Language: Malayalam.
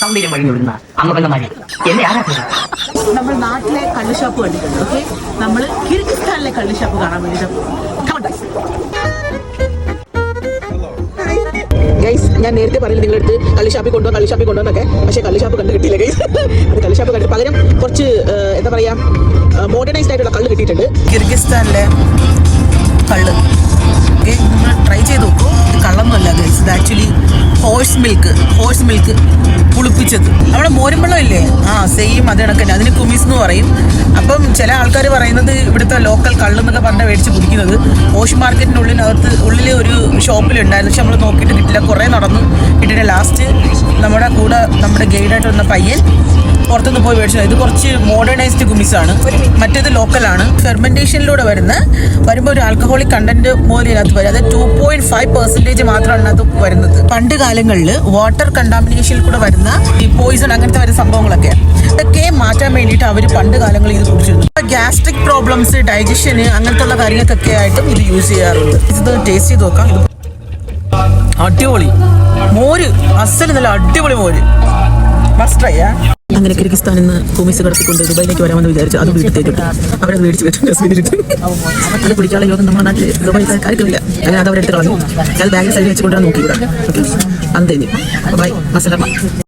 സൗന്ദര്യം വഴിഞ്ഞൊടുന്ന അമ്മകന്മാരെ എന്നെ ആരാധന നമ്മൾ നാട്ടിലെ കള്ളുഷാപ്പ് കണ്ടിട്ടുണ്ട് ഓക്കെ? നമ്മൾ കിർഗിസ്ഥാനിലെ കള്ളുഷാപ്പ് കാണാൻ വേണ്ടിയിട്ട് ഗൈസ് ഞാൻ നേരത്തെ പറഞ്ഞു നിങ്ങളെടുത്ത് കള്ളിഷാപ്പിൽ കൊണ്ടോ കള്ളിഷാപ്പിൽ കൊണ്ടോ എന്നൊക്കെ പക്ഷേ കള്ളിഷാപ്പ് കണ്ട് കിട്ടിയില്ല ഗൈസ് അത് കള്ളിഷാപ്പ് കണ്ടിട്ട് പകരം കുറച്ച് എന്താ പറയാ മോഡേണൈസ്ഡ് ആയിട്ടുള്ള കള്ള് കിട്ടിയിട്ടുണ്ട്. കിർഗിസ്ഥാനിലെ കള്ള്. ട്രൈ ഇത് actually horse milk horse milk പുളിപ്പിച്ചത്. നമ്മുടെ വെള്ളം ഇല്ലേ ആ സെയിം അത് കണക്കന്നെ. അതിന് കുമിസ് എന്ന് പറയും. അപ്പം ചില ആൾക്കാർ പറയുന്നത് ഇവിടുത്തെ ലോക്കൽ കള്ളെന്നൊക്കെ പറഞ്ഞ മേടിച്ച് കുടിക്കുന്നത്. ഓഷ് മാർക്കറ്റിന്റെ ഉള്ളിനകത്ത് ഉള്ളിൽ ഒരു ഷോപ്പിലുണ്ടായിരുന്നു പക്ഷെ നമ്മൾ നോക്കിയിട്ട് കിട്ടില്ല. കുറേ നടന്നു. കിട്ടിയിട്ട് ലാസ്റ്റ് നമ്മുടെ കൂടെ നമ്മുടെ ഗൈഡായിട്ട് വന്ന പയ്യൻ പുറത്തുനിന്ന് പോയി മേടിച്ചത്. ഇത് കുറച്ച് മോഡേണൈസ്ഡ് ഗുമിസാണ്. മറ്റേത് ലോക്കലാണ് ഫെർമെന്റേഷനിലൂടെ വരുന്ന വരുമ്പോൾ ഒരു ആൽക്കഹോളിക് കണ്ടന്റ് പോലും ഇതിനകത്ത് വരും. അതായത് ടു പോയിന്റ് ഫൈവ് പെർസെന്റേജ് മാത്രമാണ് അതിനകത്ത് വരുന്നത്. പണ്ട് കാലങ്ങളിൽ വാട്ടർ കണ്ടാമിനേഷനിൽ കൂടെ വരുന്ന ഈ പോയിസൺ അങ്ങനത്തെ വരുന്ന സംഭവങ്ങളൊക്കെ. ഇതൊക്കെ മാറ്റാൻ വേണ്ടിയിട്ട് അവർ പണ്ട് കാലങ്ങളിൽ ഇത് കുടിച്ചിരുന്നു. ഗ്യാസ്ട്രിക് പ്രോബ്ലംസ് ഡൈജഷന് അങ്ങനത്തെ ഉള്ള കാര്യങ്ങൾക്കൊക്കെ ആയിട്ടും ഇത് യൂസ് ചെയ്യാറുണ്ട്. ഇത് ടേസ്റ്റ് ചെയ്ത് നോക്കാം. അടിപൊളി. മോര്. അസൽ നല്ല അടിപൊളി മോര്. മസ്റ്റ് ട്രൈ അങ്ങനെ കിർഗിസ്ഥാനിൽ നിന്ന് ഭൂമിസ് കടത്തിക്കൊണ്ട് ദുബായിലേക്ക് വരാമെന്ന് വിചാരിച്ചു അത് വീട്ടിലേക്ക് ഇട്ടു അവരത് മേടിച്ച് വെച്ചിട്ട് അത് പിടിക്കാനുള്ള യോഗം നമ്മുടെ നാട്ടിൽ ദുബായിൽ കാര്യമില്ല അങ്ങനെ അത് അവരെടുത്ത് കളഞ്ഞു. ഞാൻ ബാഗ് സൈഡിൽ വെച്ചുകൊണ്ടാണ് നോക്കി ഇവിടെ. ഓക്കെ അന്തേനി. ബൈ അസലമ